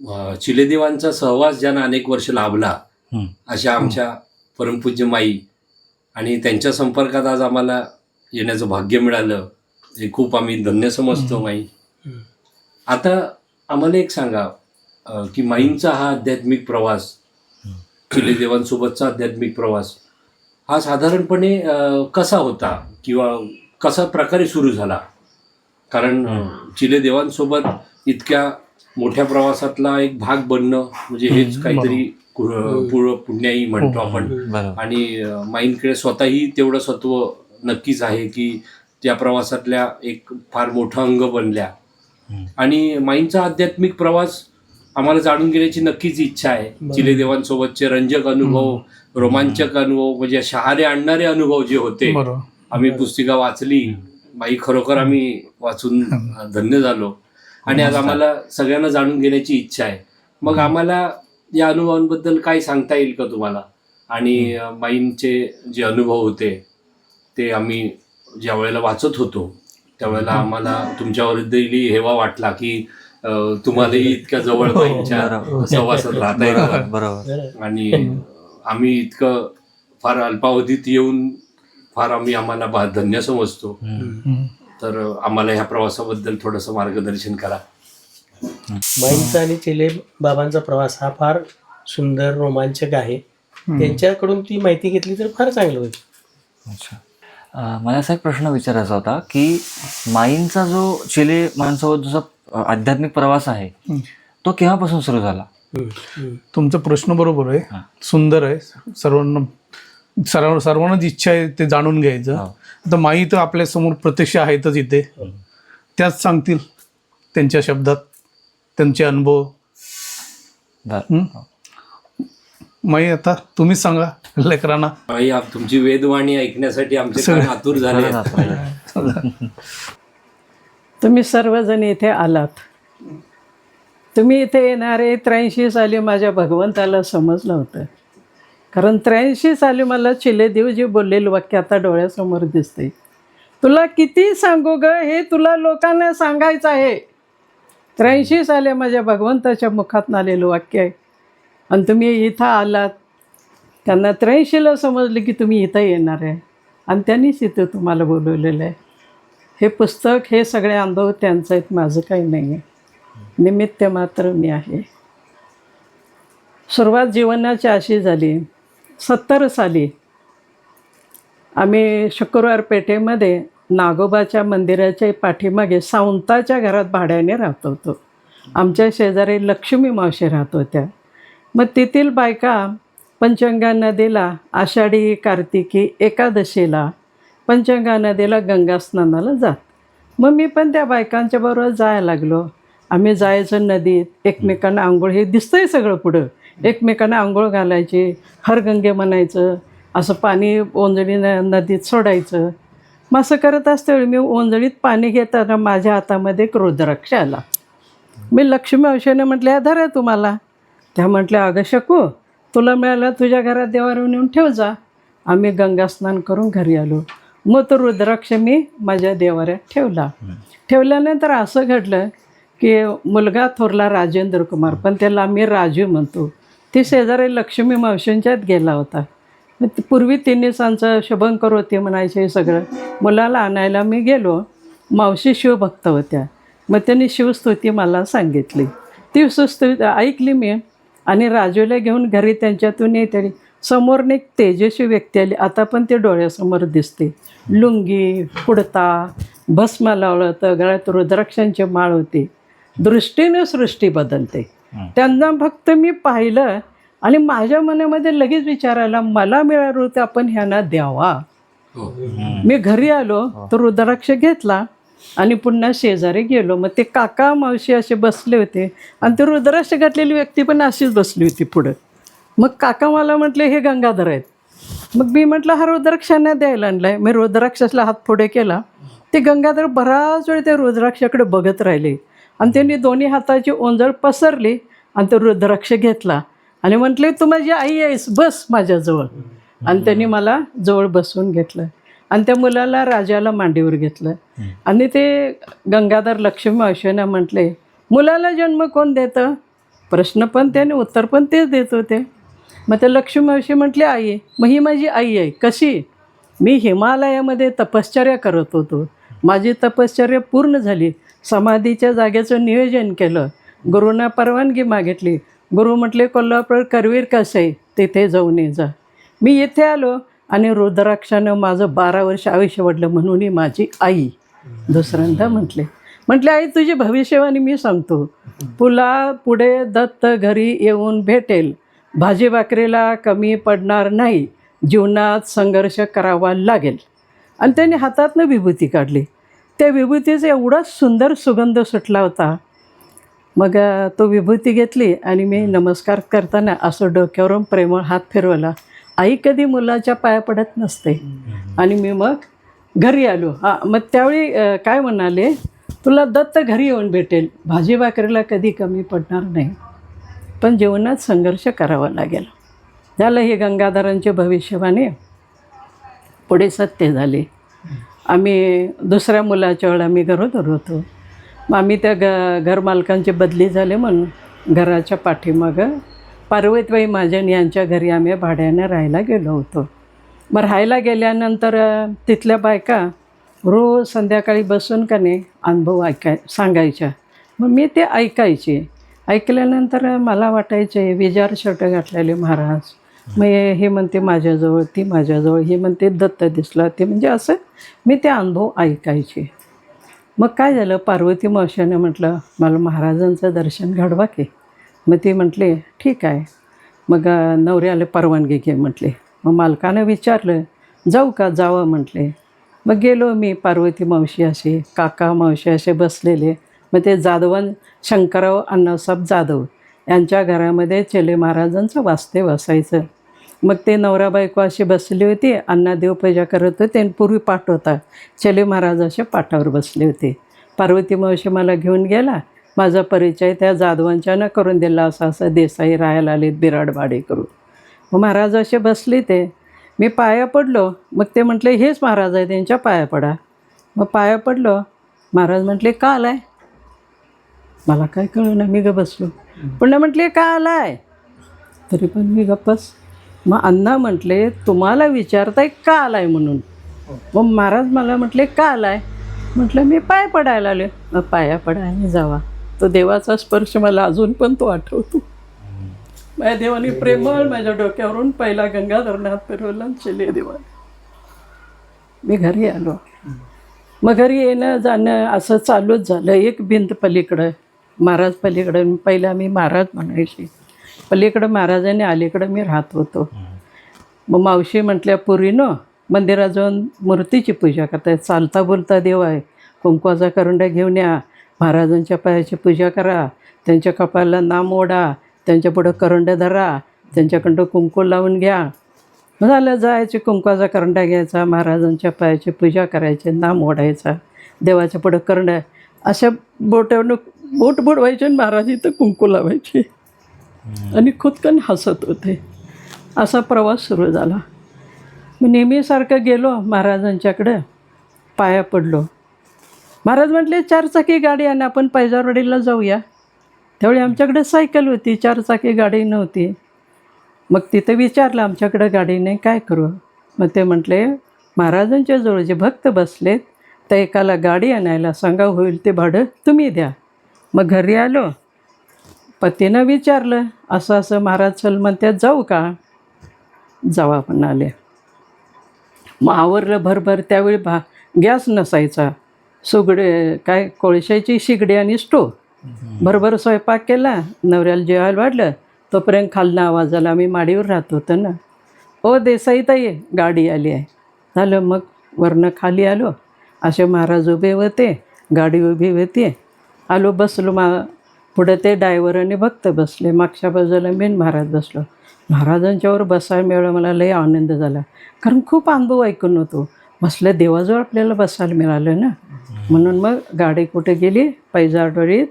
अं, चिलेदेवांचा सहवास ज्यांना अनेक वर्ष लाभला हं. अशा आमच्या परमपूज्य माई आणि त्यांच्या संपर्कात आज आम्हाला येण्याचं भाग्य मिळालं हे खूप आम्ही धन्य समजतो. माई हं. आता आम्हाला एक सांगा की माईंचा हा आध्यात्मिक प्रवास. चिलेदेवांसोबतचा आध्यात्मिक प्रवास हा साधारणपणे कसा होता किंवा कसा प्रकारे सुरू झाला कारण चिलेदेवांसोबत इतक्या मोठ्या प्रवासातला एक भाग बनणं म्हणजे हेच काहीतरी पुण्याई म्हणतो आपण. आणि माईंकडे स्वतःही तेवढं सत्व नक्कीच आहे की त्या प्रवासातल्या एक फार मोठं अंग बनल्या. आणि माईंचा आध्यात्मिक प्रवास आम्हाला जाणून घेण्याची नक्कीच इच्छा आहे. बरोबर. चिलेदेवांसोबतचे रंजक अनुभव रोमांचक अनुभव म्हणजे शहारे आणणारे अनुभव जे होते आम्ही पुस्तिका वाचली. माई खरोखर आम्ही वाचून धन्य झालो. आणि आज आम्हाला सगळ्यांना जाणून घेण्याची इच्छा आहे. मग आम्हाला या अनुभवांबद्दल काय सांगता येईल का तुम्हाला? आणि माईंचे जे अनुभव होते ते आम्ही ज्या वेळेला वाचत होतो त्यावेळेला आम्हाला तुमच्यावरही हेवा वाटला की तुम्हालाही इतक्या जवळ माईंच्या बरोबर. सहवासात राहता बरोबर येतं बरोबर. आणि आम्ही इतकं फार अल्पावधीत येऊन फार आम्ही आम्हाला धन्य समजतो. हं. तर आम्हाला ह्या प्रवासाबद्दल थोडंसं मार्गदर्शन करा. माईंचा आणि चिले बाबांचा प्रवास हा फार सुंदर रोमांचक आहे. त्यांच्याकडून ती माहिती घेतली तर फार चांगलं होईल. अच्छा. अं, मला असा एक प्रश्न विचारायचा होता की माईंचा जो चिले माणसासोबत जसा अं, आध्यात्मिक प्रवास आहे हं. तो केव्हापासून सुरू झाला? हम्म, हम्म. तुमचा प्रश्न बरोबर आहे. हा. सुंदर आहे. सर्वांना सर्व सर्वांनाच इच्छा आहे ते जाणून घ्यायचं. हो. आता माई तर आपल्यासमोर प्रत्यक्ष आहेतच इथे. त्याच सांगतील त्यांच्या शब्दात त्यांचे अनुभव. हं? माई आता तुम्हीच सांगा लेकरांना. आई, आप- तुमची वेदवाणी ऐकण्यासाठी आमचे कान आतुर झाले. तुम्ही सर्वजण इथे आलात. तुम्ही इथे येणारे त्र्याऐंशी साली माझ्या भगवंताला समजलं होतं. कारण त्र्याऐंशी साली मला चिलेदेवजी बोललेलं वाक्य आता डोळ्यासमोर दिसते तुला किती सांगू ग? हे तुला लोकांना सांगायचं आहे. त्र्याऐंशी साली माझ्या भगवंताच्या मुखात आलेलं वाक्य आहे. आणि तुम्ही इथं आलात. त्यांना त्र्याऐंशीला समजलं की तुम्ही इथं येणार आहे. आणि त्यांनीच इथं तुम्हाला बोलवलेलं आहे. हे पुस्तक हे सगळे अनुभव त्यांचं आहेत माझं काही नाही आहे. निमित्त मात्र मी आहे. सुरुवात जीवनाची अशी झाली. सत्तर साली आम्ही शुक्रवार पेठेमध्ये नागोबाच्या मंदिराच्या पाठीमागे सावंताच्या घरात भाड्याने राहत होतो. आमच्या शेजारी लक्ष्मी मावशी राहत होत्या. मग तेथील बायका पंचगंगा नदीला आषाढी कार्तिकी एकादशीला पंचगंगा नदीला गंगा स्नानाला जात. मग मी पण त्या बायकांच्या बरोबर जायला लागलो. आम्ही जायचं नदीत एकमेकांना आंघोळ हे दिसतंय सगळं पुढं. एकमेकांना आंघोळ घालायची हरगंगे म्हणायचं असं पाणी ओंजळी न नदीत सोडायचं. मग असं करत असतेवेळी मी ओंजळीत पाणी घेताना माझ्या हातामध्ये एक रुद्राक्ष आला. मी लक्ष्मी औषधाने म्हटल्या धरा तुम्हाला. त्या म्हटल्या अगं शकू तुला मिळालं तुझ्या घरात देवावर नेऊन ठेव जा. आम्ही गंगा स्नान करून घरी आलो. मग तो रुद्राक्ष मी माझ्या देवाऱ्यात ठेवला. ठेवल्यानंतर असं घडलं की मुलगा थोरला राजेंद्र कुमार पण त्याला आम्ही राजू म्हणतो. ती शेजारी लक्ष्मी मावशींच्यात गेला होता. मग पूर्वी तिन्ही सांचं शुभंकर होते म्हणायचे सगळं. मुलाला आणायला मी गेलो. मावशी शिवभक्त होत्या. मग त्यांनी शिवस्तुती मला सांगितली. ती सुस्तुती ऐकली मी आणि राजूला घेऊन घरी त्यांच्यातून येते. समोरने एक तेजस्वी व्यक्ती आली. आता पण ते डोळ्यासमोर दिसते. लुंगी कुडता भस्म लावलं होतं गळ्यात रुद्राक्षांची माळ होती. दृष्टीने सृष्टी बदलते. त्यांना फक्त मी पाहिलं आणि माझ्या मनामध्ये लगेच विचारायला मला मिळालं होतं आपण ह्यांना द्यावा. हो. मी घरी आलो तर रुद्राक्ष घेतला आणि पुन्हा शेजारी गेलो. मग ते काका मावशी असे बसले होते आणि ते रुद्राक्ष घातलेली व्यक्ती पण अशीच बसली होती पुढं. मग काका मला म्हटले हे गंगाधर आहेत. मग मी म्हटलं हा रुद्राक्षांना द्यायला आणलाय. मी रुद्राक्षाला हात पुढे केला. ते गंगाधर बराच वेळ त्या रुद्राक्षाकडे बघत राहिले. आणि त्यांनी दोन्ही हाताची ओंजळ पसरली आणि तो रुद्राक्ष घेतला. आणि म्हटले तू माझी आई आहेस बस माझ्याजवळ. आणि त्यांनी मला जवळ बसवून घेतलं. आणि त्या मुलाला राजाला मांडीवर घेतलं. आणि ते गंगाधर लक्ष्मी मावशीनं म्हटले मुलाला जन्म कोण देतं? प्रश्न पण त्याने उत्तर पण तेच देत होते. मग त्या लक्ष्मी मावशी म्हटले आई मग ही माझी आई आहे. कशी? मी हिमालयामध्ये तपश्चर्या करत होतो. माझी तपश्चर्या पूर्ण झाली. समाधीच्या जागेचं नियोजन केलं. गुरुना परवानगी मागितली. गुरु म्हटले कोल्हापूर करवीर कसं? आहे तिथे जाऊन ये जा. मी येथे आलो आणि रुद्राक्षानं माझं बारा वर्ष आयुष्य वाढलं म्हणूनही माझी आई दुसऱ्यांदा म्हटले. म्हटले आई तुझी भविष्यवाणी मी सांगतो. तुला पुढे दत्त घरी येऊन भेटेल. भाजी भाकरीला कमी पडणार नाही. जीवनात संघर्ष करावा लागेल. आणि त्याने हातातनं विभूती काढली. त्या विभूतीचा एवढा सुंदर सुगंध सुटला होता. मग तो विभूती घेतली आणि मी नमस्कार करताना असं डोक्यावरून प्रेमळ हात फिरवला. आई कधी मुलाच्या पाया पडत नसते. आणि मी मग घरी आलो. हां मग त्यावेळी काय म्हणाले? तुला दत्त घरी येऊन भेटेल. भाजी भाकरीला कधी कमी पडणार नाही. पण जीवनात संघर्ष करावा लागेल. झालं हे गंगाधरांचे भविष्यवाणी. पुढे सत्य झाले. आम्ही दुसऱ्या मुलाच्या वेळा आम्ही गरोदर होतो. मग आम्ही त्या ग घरमालकांची बदली झाले म्हणून घराच्या पाठीमागं पार्वतीबाई महाजन यांच्या घरी आम्ही भाड्याने राहायला गेलो होतो. मग राहायला गेल्यानंतर तिथल्या बायका रोज संध्याकाळी बसून का नाही अनुभव ऐकाय सांगायच्या. मग मी ते ऐकायचे. ऐकल्यानंतर मला वाटायचे विजार शर्ट घातलेले महाराज. मग हे म्हणते माझ्याजवळ ती माझ्याजवळ हे म्हणते दत्त दिसला. ते म्हणजे असं मी ते अनुभव ऐकायचे. मग काय झालं? पार्वती मावशाने म्हटलं मला महाराजांचं दर्शन घडवा की. मग ती म्हटले ठीक आहे. मग नवऱ्याला परवानगी घे म्हटले. मग मालकानं विचारलं जाऊ का? जावं? म्हटले. मग गेलो मी पार्वती मावशी असे काका मावशी असे बसलेले. मग ते जाधवन शंकरराव अण्णासाहेब जाधव यांच्या घरामध्ये चेले महाराजांचं वास्तव असायचं. मग ते नवरा बायको अशी बसली होती अण्णा देवपूजा करत होते आणि पूर्वी पाठ होता चले महाराज असे पाठावर बसले होते. पार्वती मावशी मला घेऊन गेला. माझा परिचय त्या जाधवांच्यानं करून दिला. असा असं देसाई राहायला आलेत बिराड भाडे करून. मग महाराज असे बसले ते. मी पाया पडलो. मग ते म्हटले हेच महाराज आहे त्यांच्या पाया पडा. मग पाया पडलो. महाराज म्हटले का आलाय? मला काय कळलं मी ग बसलो. पुन्हा म्हटले का आलाय? तरी पण मी गप्पच मग अण्णा म्हटले तुम्हाला विचारताय का आलाय म्हणून? मग महाराज मला म्हटले का आलाय? म्हटलं मी पाय पडायला आले मग पाया पडायला जावा. तो देवाचा स्पर्श मला अजून पण तो आठवतो. माझ्या देवाने प्रेमळ माझ्या डोक्यावरून पहिला गंगाधरनाथ फिरवला चले देवा मी घरी आलो. मग घरी येणं जाणं असं चालूच झालं. एक भिंत पलीकडं महाराज पलीकडं. पहिला मी महाराज म्हणायची. पलीकडं महाराजांनी अलीकडं मी राहत होतो. मग मावशी म्हटल्या पुरीनं मंदिरात जाऊन मूर्तीची पूजा करताय चालता बोलता देव आहे. कुंकवाचा करंडा घेऊन या. महाराजांच्या पायाची पूजा करा. त्यांच्या कपाळाला नाम ओढा. त्यांच्या पुढं करंड धरा. त्यांच्याकडं कुंकू लावून घ्या. झालं जायचे. कुंकवाचा करंडा घ्यायचा. महाराजांच्या पायाची पूजा करायची. नाम ओढायचा. देवाच्या पुढं करंडा. अशा बोटावरून बोट बुडवायचे आणि महाराज इथं कुंकू लावायचे. आणि खुदकन हसत होते. असा प्रवास सुरू झाला. मी नेहमीसारखं गेलो महाराजांच्याकडं. पाया पडलो. महाराज म्हटले चारचाकी गाडी आणि आपण पैजारवाडीला जाऊया. त्यावेळी आमच्याकडे सायकल होती चारचाकी गाडी नव्हती. मग तिथं विचारलं आमच्याकडं गाडी नाही काय करू? मग ते म्हटले महाराजांच्या जवळ जे भक्त बसलेत त्या एकाला गाडी आणायला सांगा होईल ते भाडं तुम्ही द्या. मग घरी आलो. पतीनं विचारलं असं असं महाराज चल म्हणतात जाऊ का? जावा म्हणाले. मग आवरलं भरभर त्यावेळी भा गॅस नसायचा. सुगडे काय कोळशाची शिगडी आणि स्टो भरभर स्वयंपाक केला नवऱ्याला जेवायला वाढलं तोपर्यंत खालनं आवाज आला आम्ही माडीवर राहत होतो ना. ओ देसाई ताई गाडी आली आहे. झालं मग वरनं खाली आलो. असे महाराज उभे होते गाडी उभी होती. आलो बसलो मा पुढं ते डायव्हर आणि भक्त बसले. मागच्या बाजूला मेन महाराज बसलो. महाराजांच्यावर बसायला मिळालं मला लई आनंद झाला. कारण खूप अनुभव ऐकून होतो. बसल्या देवाजवळ आपल्याला बसायला मिळालं ना. म्हणून मग गाडी कुठे गेली? पैजाडोळीत.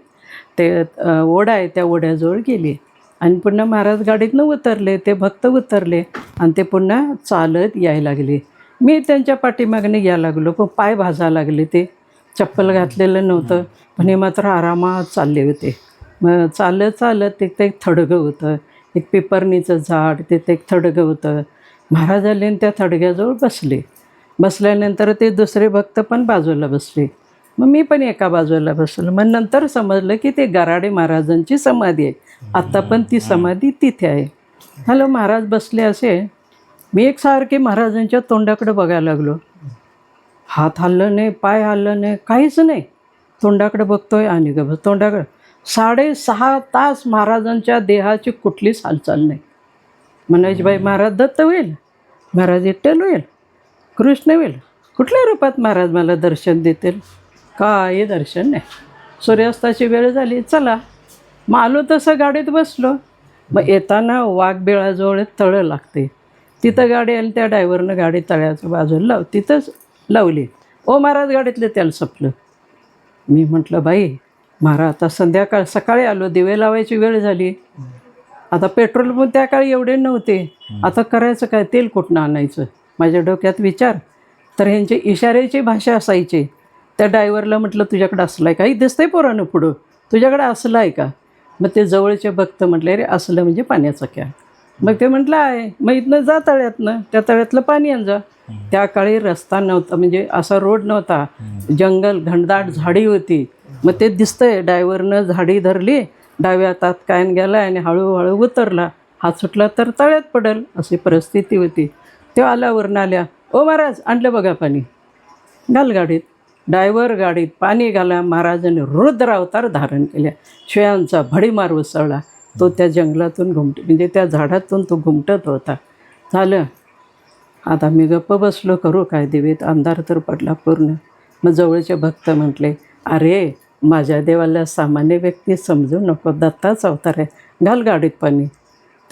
ते ओढा आहे त्या ओढ्याजवळ गेली. आणि पुन्हा महाराज गाडीतनं उतरले ते भक्त उतरले आणि ते पुन्हा चालत यायला लागले. मी त्यांच्या पाठीमागने यायला लागलो पण पाय भाजायला लागले ते. चप्पल घातलेलं नव्हतं पण हे मात्र आरामात चालले होते. मग चालत चालत तिथे एक थडगं होतं. एक पिपरणीचं झाड तिथे एक थडगं होतं. महाराजालीन त्या थडग्याजवळ बसले. बसल्यानंतर ते दुसरे भक्त पण बाजूला बसले. मग मी पण एका बाजूला बसलो. मग नंतर समजलं की ते गराडे महाराजांची समाधी आहे. आत्ता पण ती समाधी तिथे आहे. हॅलो महाराज बसले असे. मी एक सारखे महाराजांच्या तोंडाकडे बघायला लागलो. हात हल्लं नाही पाय हल्लं नाही काहीच नाही. तोंडाकडे बघतोय आणि ग तोंडाकडे साडेसहा तास महाराजांच्या देहाची कुठलीच हालचाल नाही. म्हणायची बाई महाराज दत्त होईल महाराज इट्टल होईल कृष्ण होईल कुठल्या रूपात महाराज मला दर्शन देतील? काही दर्शन नाही. सूर्यास्ताची वेळ झाली चला. मग आलो तसं गाडीत बसलो. मग येताना वाघबिळाजवळ तळं लागते. तिथं गाडी आली त्या ड्रायव्हरनं गाडी तळ्याच्या बाजूला लाव तिथंच लावली. ओ महाराज गाडीतलं त्याला सपलं. मी म्हटलं बाई महाराज आता संध्याकाळ सकाळी आलो दिवे लावायची वेळ झाली. आता पेट्रोल पण त्या काळी एवढे नव्हते. आता करायचं काय? तेल कुठनं आणायचं? माझ्या डोक्यात विचार. तर ह्यांची इशाऱ्याची भाषा असायची. त्या डायव्हरला म्हटलं तुझ्याकडे असलं आहे काही दिसतंय पोरानं पुढं. तुझ्याकडे असलं आहे का? मग ते जवळचे भक्त म्हटले अरे असलं म्हणजे पाण्याचं क्या? मग ते म्हटलं आहे. मग इथनं जा तळ्यातनं. त्या तळ्यातलं पाणी आण जा. त्या काळी रस्ता नव्हता म्हणजे असा रोड नव्हता. जंगल घनदाट झाडी होती. मग ते दिसतंय डायव्हरनं झाडी धरली डाव्या हातात कायन गेला आणि हळूहळू उतरला. हात सुटला तर तळ्यात पडेल अशी परिस्थिती होती. ते आल्यावरून आल्या ओ महाराज आणलं बघा पाणी. घाल गाडीत डायव्हर गाडीत पाणी घाला महाराजांनी रुद्र अवतार धारण केल्या. शिळ्यांचा भडीमार उसळला. तो त्या जंगलातून घुमट म्हणजे त्या झाडातून तो घुमटत होता. झालं. आता मी गप्प बसलो करू काय देवीत अंधार तर पडला पूर्ण. मग जवळचे भक्त म्हटले अरे माझ्या देवाला सामान्य व्यक्ती समजू नको दत्ताच अवतार आहे. घाल गाडीत पाणी.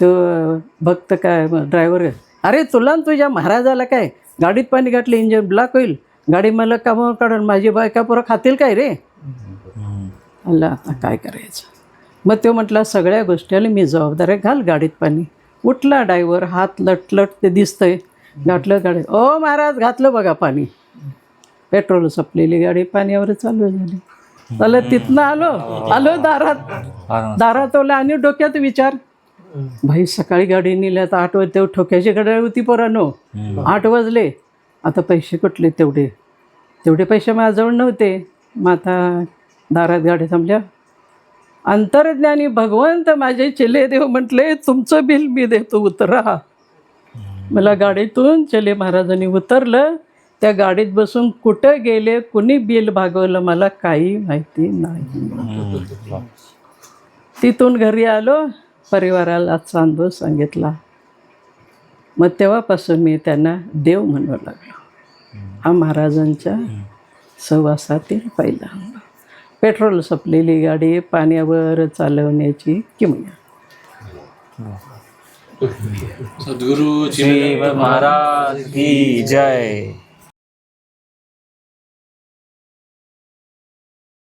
तो भक्त काय ड्रायव्हर अरे तुला तुझ्या महाराजाला काय? गाडीत पाणी घातलं इंजिन ब्लॉक होईल. गाडी मला कामावर काढून माझी बायका पोरं खातील काय रे? म्हणलं आता काय करायचं? मग तो म्हटला सगळ्या गोष्टीला मी जबाबदार आहे. घाल गाडीत पाणी. उठला डायव्हर हात लटलट ते दिसतंय. घातलं गाडी. ओ महाराज घातलं बघा पाणी. पेट्रोल संपलेली गाडी पाण्यावर चालू झाली. चला तिथनं आलो. आलो दारात. दारात आलो आणि डोक्यात विचार. भाई सकाळी गाडी नेल्या तर आठ वाजते ठोक्याची गाडी होती पोरानो. आठ वाजले. आता पैसे कुठले? तेवढे. तेवढे पैसे माझ्याजवळ नव्हते. मग आता दारात गाडी थांबल्या. अंतर्ज्ञानी भगवंत माझे चेले देव म्हटले तुमचं बिल मी देतो. उतरा. मला गाडीतून चले महाराजांनी उतरलं. त्या गाडीत बसून कुठं गेले कुणी बिल भागवलं मला काही माहिती नाही. तिथून घरी आलो परिवाराला अनुभव सांगितला. मग तेव्हापासून मी त्यांना देव म्हणू लागलो. हा महाराजांच्या सहवासातील पहिला पेट्रोल संपलेली गाडी पाण्यावर चालवण्याची किमया. सद्गुरू श्री महाराज की जय.